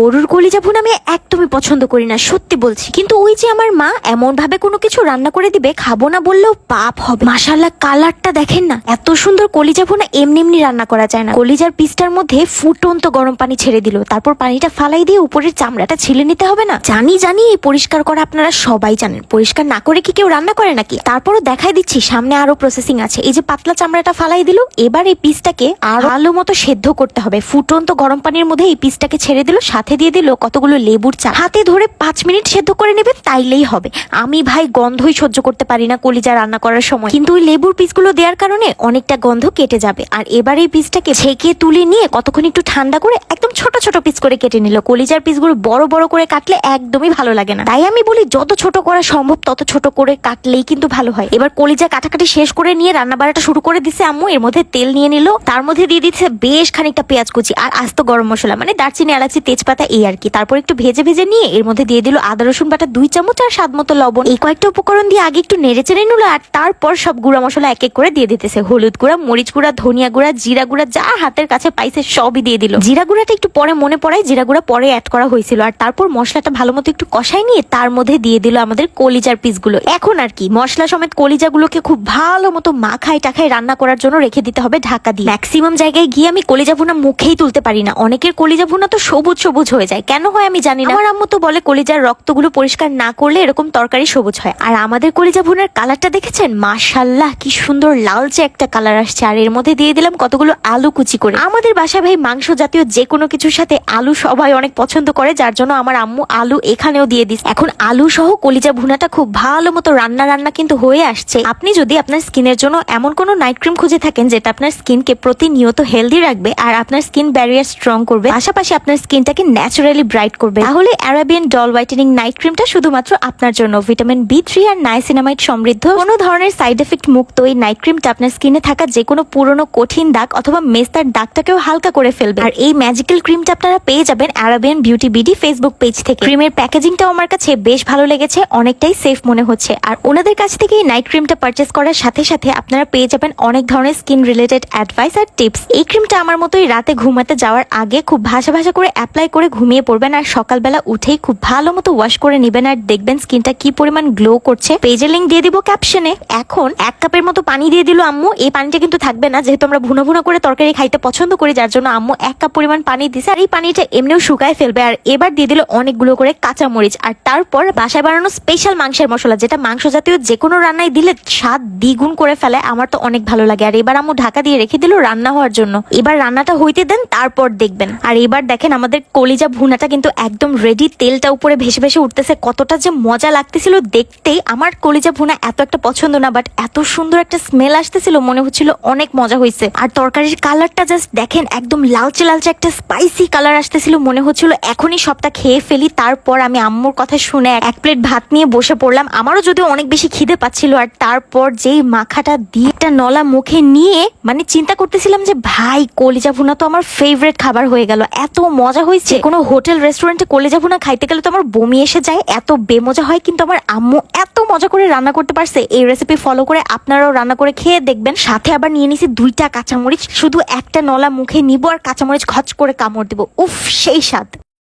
গরুর কলিজা ভুনা আমি একদমই পছন্দ করি না, সত্যি বলছি। কিন্তু ওই যে আমার মা এমন ভাবে কোনো কিছু রান্না করে দিবে, খাব না বললেও পাপ হবে। মাশাল্লাহ কালারটা দেখেন না, এত সুন্দর কলিজা ভুনা এমনি এমনি রান্না করা যায় না। কলিজার পিসটার মধ্যে ফুটন্ত গরম পানি ছেড়ে দিল, তারপর পানিটা ফালাই দিয়ে উপরের চামড়াটা ছিলে নিতে হবে না। জানি জানি এই পরিষ্কার করা আপনারা সবাই জানেন, পরিষ্কার না করে কি কেউ রান্না করে নাকি? তারপরও দেখাই দিচ্ছি, সামনে আরও প্রসেসিং আছে। এই যে পাতলা চামড়াটা ফালাই দিল, এবার এই পিসটাকে আর ভালো মতো সেদ্ধ করতে হবে। ফুটন্ত গরম পানির মধ্যে এই পিসটাকে ছেড়ে দিল, সাথে দিয়ে দিল কতগুলো লেবুর চা। হাতে ধরে পাঁচ মিনিট সেদ্ধ করে নেবে, তাইলেই হবে। আমি ভাই গন্ধই সহ্য করতে পারি না কলিজা রান্না করার সময়। কিন্তু ওই লেবুর পিসগুলো দেওয়ার কারণে অনেকটা গন্ধ কেটে যাবে। আর এবার এই পিসটাকে ছেঁকে তুলে নিয়ে কতক্ষণ একটু ঠান্ডা করে একদম ছোট ছোট পিস করে কেটে নিল। কলিজার পিসগুলো বড় বড় করে কাটলে একদমই ভালো লাগে না। তাই আমি বলি, যত ছোট করা সম্ভব তত ছোট করে কাটলেই কিন্তু ভালো হয়। এবার কলিজা কাটাকাটি শেষ করে নিয়ে রান্না বাড়াটা শুরু করে দিছে আম্মু। এর মধ্যে তেল নিয়ে নিল। তার মধ্যে দিয়ে দিচ্ছে বেশ খানিকটা পেঁয়াজ কুচি আর আস্ত গরম মশলা মানে দারচিনি, এলাচি, তেজপাতা এই আর কি। তারপর একটু ভেজে ভেজে নিয়ে এর মধ্যে দিয়ে দিল আদা, রসুন বাটা, দুই চামচ আর স্বাদ মতো লবণ। এই কয়েকটা উপকরণ দিয়ে আগে একটু নেড়ে চেড়ে নিল আর তারপর সব গুঁড়া মশলা এক এক করে দিয়ে দিতেছে। হলুদ গুঁড়া, মরিচ গুঁড়া, ধনিয়া গুঁড়া, জিরা গুঁড়া, যা হাতের কাছে পাইছে সবই দিয়ে দিল। জিরা গুঁড়াটা একটু পরে মনে পড়ায়, জিরা গুঁড়া পরে অ্যাড করা হয়েছিল। আর তারপর মশলাটা ভালো মতো একটু কষাই নিয়ে তার মধ্যে দিয়ে দিল আমাদের কলিজার পিসগুলো। এখন আর কি, মশলা সমেত কলিজাগুলোকে খুব ভালো মতো মাখায় টাখায় রান্না করার জন্য রেখে দিতে হবে ঢাকা দিয়ে। ম্যাক্সিমাম জায়গায় গিয়ে আমি কলিজা ভুনা মুখেই তুলতে পারি না। অনেকের কলিজা ভুনা তো সবুজ সবুজ হয়ে যায়। কেন হয় আমি জানি না। আমার আম্মু তো বলে কলিজার রক্তগুলো পরিষ্কার না করলে এরকম তরকারি সবুজ হয়। আর আমাদের কলিজা ভুনার কালারটা দেখেছেন? মাশাল্লাহ কি সুন্দর লালচে একটা কালার আসছে। আর এর মধ্যে দিয়ে দিলাম কতগুলো আলু কুচি করে। আমাদের বাসায় ভাই মাংস জাতীয় যে কোনো কিছুর সাথে আলু সবাই অনেক পছন্দ করে, যার জন্য আমার আম্মু আলু এখানেও দিয়ে দিস এখন আলু সহ কলিজা ভুনাটা খুব ভালো মতো রান্না রান্না কিন্তু হয়ে আসছে। আপনি যদি আপনার স্কিনের জন্য এমন কোনো নাইট ক্রিম খুঁজে থাকেন, যেটা আপনার স্কিনকে প্রতিনিয়ত হেলদি রাখবে, আর আপনার স্কিন ব্যারিয়ার স্ট্রং করবে, পাশাপাশি আপনার স্কিনটাকে ন্যাচারালি ব্রাইট করবে। তাহলে অ্যারাবিয়ান ডল হোয়াইটেনিং নাইট ক্রিমটা শুধুমাত্র আপনার জন্য। ভিটামিন বি থ্রি আর নাইসিনামাইড সমৃদ্ধ। কোনো ধরনের সাইড এফেক্ট মুক্ত এই নাইট ক্রিমটা আপনার স্কিনে থাকা যে কোনো পুরনো কঠিন দাগ অথবা মেস্তার দাগটাকেও হালকা করে ফেলবে। আর এই ম্যাজিক্যাল ক্রিমটা আপনারা পেয়ে যাবেন Arabian Beauty BD Facebook page থেকে। ক্রিমের প্যাকেজিংটাও আমার কাছে বেশ ভালো লেগেছে, অনেকটাই সেফ মনে হচ্ছে। আর ওনাদের কাছ থেকে এই নাইট ক্রিমটা পারচেস করার সাথে সাথে আপনারা পেয়ে যাবেন অনেক ধরনের স্কিন রিলেটেড অ্যাডভাইস আর টিপস এই ক্রিমটা আমার মতোই রাতে ঘুমাতে যাওয়ার আগে খুব ভাসা ভাসা করে অ্যাপ্লাই করে ঘুমিয়ে পড়বেন আর সকালবেলা উঠেই খুব ভালো মতো ওয়াশ করে নেবেন আর দেখবেন স্কিনটা কি পরিমাণ গ্লো করছে। পেজের লিঙ্ক দিয়ে দিব ক্যাপশনে এখন এক কাপের মতো পানি দিয়ে দিল আম্মু। এই পানিটা কিন্তু থাকবে না, যেহেতু আমরা ভুনো ভুনো করে তরকারি খাইতে পছন্দ করি, যার জন্য আম্মু এক কাপ পরিমাণ পানি দিছে আর এই পানিটা এমনিও শুকায় ফেলবে। আর এবার দিয়ে দিল অনেকগুলো করে কাঁচা মরিচ আর তারপর বাসায় বানানো স্পেশাল মাংসের মশলা, যেটা মাংস জাতীয় যে কোনো রান্নায় দিলে স্বাদ দ্বিগুণ করে ফেলে। আমার তো অনেক ভালো লাগে। আর এবার আম্মু ঢাকা দিয়ে রেখে দিল রান্না হওয়ার জন্য। এবার রান্নাটা হইতে দেন, তারপর দেখবেন। আর এবার দেখেন আমাদের কলিজা ভুনাটা কিন্তু একদম রেডি তেলটা উপরে ভেসে ভেসে উঠতেছে। কতটা যে মজা লাগতেছিল দেখতেই। আমার কলিজা ভুনা এত একটা পছন্দ না বাট এত সুন্দর একটা স্মেল আসতেছিল, মনে হচ্ছিল অনেক মজা হয়েছে আর তরকারির কালারটা জাস্ট দেখেন, একদম লালচে লালচে একটা স্পাইসি কালার আসতেছিল, মনে হচ্ছিল এখনই সবটা খেয়ে ফেলি। তারপর আমি আম্মুর কথা শুনে এক প্লেট ভাত নিয়ে বসে পড়লাম। আমারও যদিও অনেক বেশি খিদে পাচ্ছিল, আর তারপর যেই মাখাটা দিয়ে একটা নলা মুখে নিয়ে মানে চিন্তা করতেছিলাম যে, ভাই, কলিজা ভুনা তো আমার ফেভারেট খাবার হয়ে গেল। এত মজা হয়েছে কোনো হোটেল রেস্টুরেন্টে কলে যাব না, খাইতে গেলে তো আমার বমি এসে যায়, এত বেমজা হয়, কিন্তু আমার আম্মু এত মজা করে রান্না করতে পারছে। এই রেসিপি ফলো করে আপনারাও রান্না করে খেয়ে দেখবেন। সাথে আবার নিয়ে নিছি দুইটা কাঁচামরিচ, শুধু একটা নলা মুখে নিব আর কাঁচামরিচ খচ করে কামড় দিব। উফ, সেই স্বাদ।